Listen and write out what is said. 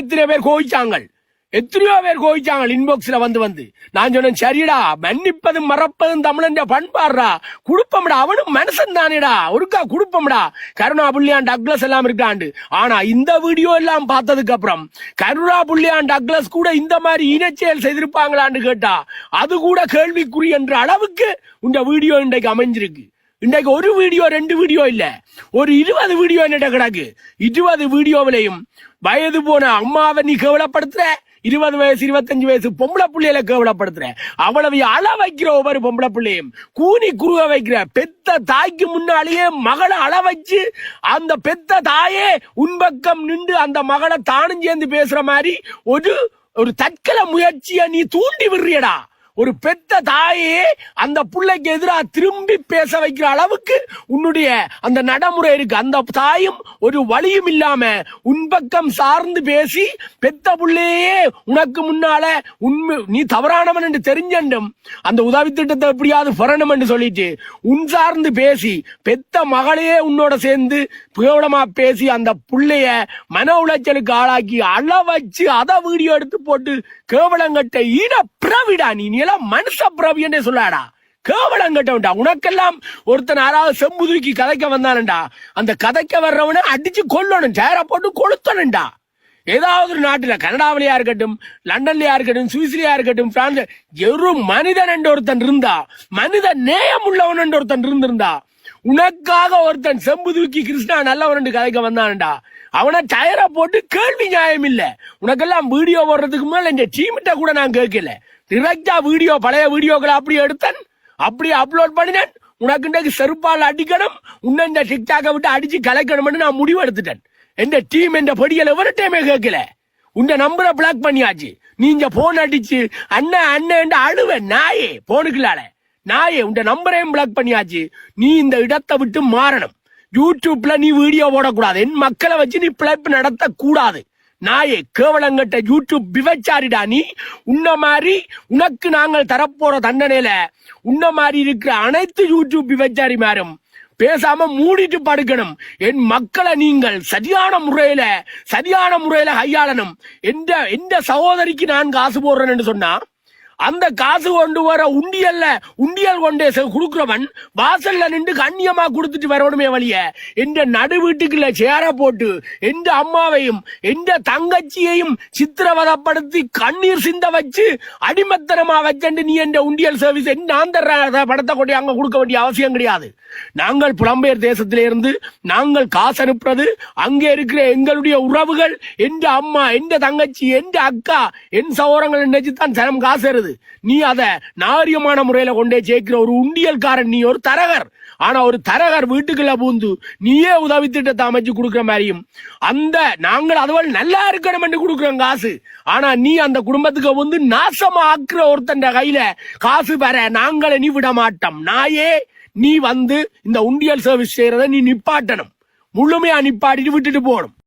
எத்தனை பேர் கோவிச்சாங்க எத்தனையோ பேர் கோவிச்சாங்க இன்பாக்ஸ்ல வந்து வந்து. நான் சொன்னேன் சரிடா மன்னிப்பதும் மறப்பதும் தமிழன் பண்பாடுறா. குடுப்பம்டா அவனும் மனுஷன் தானேடா. ஒருக்கா குடுப்பம்டா. கருணா புள்ளியான் டக்ளஸ் எல்லாம் இருக்காண்டு. ஆனா இந்த வீடியோ எல்லாம் பார்த்ததுக்கு அப்புறம் கருணா புள்ளியான் டக்ளஸ் கூட இந்த மாதிரி இனச்செயல் செய்திருப்பாங்களான்னு கேட்டா அது கூட கேள்விக்குறி என்ற அளவுக்கு இந்த வீடியோ இன்றைக்கு அமைஞ்சிருக்கு. இன்றைக்கு ஒரு வீடியோ ரெண்டு வீடியோ இல்ல. ஒரு இருபது வீடியோ என்னட்ட கிடக்கு? இருபது வீடியோவிலையும் வயது போன அம்மாவை நீ கேவலப்படுத்துற? இருபது வயசு இருபத்தஞ்சு வயசு பொம்பளை புள்ளையில கேவலப்படுத்துற? அவ்வளவு அள வைக்கிற ஒவ்வொரு பொம்பளை பிள்ளையும் கூனி குறுக வைக்கிற பெத்த தாய்க்கு முன்னாலேயே மகளை அள வச்சு அந்த பெத்த தாயே உன்பக்கம் நின்று அந்த மகளை தானும் சேர்ந்து பேசுற மாதிரி ஒரு ஒரு தற்கொலை முயற்சியை நீ தூண்டி விடுறியடா. ஒரு பெத்த தாயே அந்த பிள்ளைக்கு எதிராக திரும்பி பேச வைக்கிற அளவுக்கு உன்னுடைய அந்த நடைமுறை இருக்கு. அந்த தாயும் ஒரு வழியும் இல்லாம உன் பக்கம் சார்ந்து பேசி பெத்த புள்ளையே உனக்கு முன்னால உண்மை நீ தவறானவன் என்று தெரிஞ்சண்டும் அந்த உதவி திட்டத்தை எப்படியாவது பெறணும் என்று சொல்லிட்டு உன் சார்ந்து பேசி பெத்த மகளையே உன்னோட சேர்ந்து கேவலமா பேசி அந்த பிள்ளைய மன உளைச்சலுக்கு ஆளாக்கி அள வச்சு அதை வீடியோ எடுத்து போட்டு கேவலங்கட்ட ஈன பிரவிடா நீ. நீ எல்லாம் மனுஷ பிரவி சொல்லாடா. கேவலம் கட்டவன்டா. உனக்கெல்லாம் ஒருத்தன் யாராவது செம்புதுக்கி கதைக்க வந்தானண்டா அந்த கதைக்க வர்றவனை அடிச்சு கொல்லணும் சேர போட்டு கொளுத்தணும்டா. ஏதாவது ஒரு நாட்டுல கனடாவிலையா இருக்கட்டும் லண்டன்லயா இருக்கட்டும் சுவிஸ்லயா இருக்கட்டும் பிரான்ஸ் ஒரு மனிதன் என்று ஒருத்தன் இருந்தா மனித நேயம் உள்ளவன் என்று ஒருத்தன் இருந்திருந்தா உனக்காக ஒருத்தன் செம்பு தூக்கி கிருஷ்ணா நல்லவன் என்று கதைக்க வந்தான்டா. அவனை டயரை போட்டு கேள்வி நியாயம் இல்ல. உனக்கெல்லாம் வீடியோ போடுறதுக்கு மேல இந்த டீமிட்ட கூட நான் கேட்கல. டிரெக்டா வீடியோ பழைய வீடியோக்களை அப்படி எடுத்தேன். அப்படி அப்லோட் பண்ணினேன். உனக்கு இன்றைக்கு செருப்பால் அடிக்கணும். உன்ன இந்த டிக்டாக்கை விட்டு அடிச்சு கலைக்கணும்னு நான் முடிவு எடுத்துட்டேன் எந்த டீம் என்ற பொடியில் எவர்டையுமே கேட்கல. உண்ட நம்பரை பிளாக் பண்ணியாச்சு. நீ இந்த போன் அடிச்சு அண்ணன் அண்ணன் அழுவ நாயே போனுக்குள்ளால. நாயே உண்ட நம்பரையும் பிளாக் பண்ணியாச்சு. நீ இந்த இடத்தை விட்டு மாறணும். யூடியூப்ல நீ வீடியோ போடக்கூடாது. என் மக்களை வச்சு நீ பிழைப்பு நடத்த கூடாது நாயே கேவலங்கட்ட யூடியூப் விபச்சாரிடா நீ? உன்ன மாதிரி உனக்கு நாங்கள் தரப்போற தண்டனையில உன்ன மாதிரி இருக்கிற அனைத்து யூடியூப் விபச்சாரி மாறும் பேசாம மூடிட்டு படுக்கணும். என் மக்களை நீங்கள் சரியான முறையில சரியான முறையில கையாளணும். எந்த எந்த சகோதரிக்கு நான் காசு போடுறேன்னு சொன்னா? அந்த காசு கொண்டு வர உண்டியல்ல உண்டியல் கொண்டே செ- வாசல்ல நின்று கண்ணியமா கொடுத்துட்டு வரணுமே வழிய எந்த நடு வீட்டுக்குள்ள சேர போட்டு எந்த அம்மாவையும் எந்த தங்கச்சியையும் சித்திரவதப்படுத்தி கண்ணீர் சிந்த வச்சு அடிமத்தனமா வச்சண்டு நீ எந்த உண்டியல் சர்வீஸ் என்ன நான் தர்ற படத்தை கொண்டு அங்க கொடுக்க வேண்டிய அவசியம் கிடையாது. நாங்கள் புலம்பெயர் தேசத்திலே இருந்து நாங்கள் காசு அனுப்புறது அங்கே இருக்கிற எங்களுடைய உறவுகள் எந்த அம்மா எந்த தங்கச்சி எந்த அக்கா என் சகோரங்கள் நினைச்சு தான் சனம் காசு வருது நீ அத நாரியமான முறையில கொண்டே சேர்க்கிற ஒரு உண்டியல்காரன் நீ ஒரு தரகர். ஆனா ஒரு தரகர் வீட்டுக்குள்ள பூந்து நீயே உதவி திட்டத்தை அமைச்சு கொடுக்கிற மாதிரியும் அந்த நாங்கள் அதுவள் நல்லா இருக்கணும் என்று கொடுக்குறோம் காசு. ஆனா நீ அந்த குடும்பத்துக்கு வந்து நாசமா ஆக்குற ஒருத்தன் கையில காசு பெற நாங்களை நீ விட மாட்டோம் நாயே நீ வந்து இந்த உண்டியல் சர்வீஸ் செய்யறத நீ நிப்பாட்டணும். முழுமையா நிப்பாட்டிட்டு விட்டுட்டு போகணும்.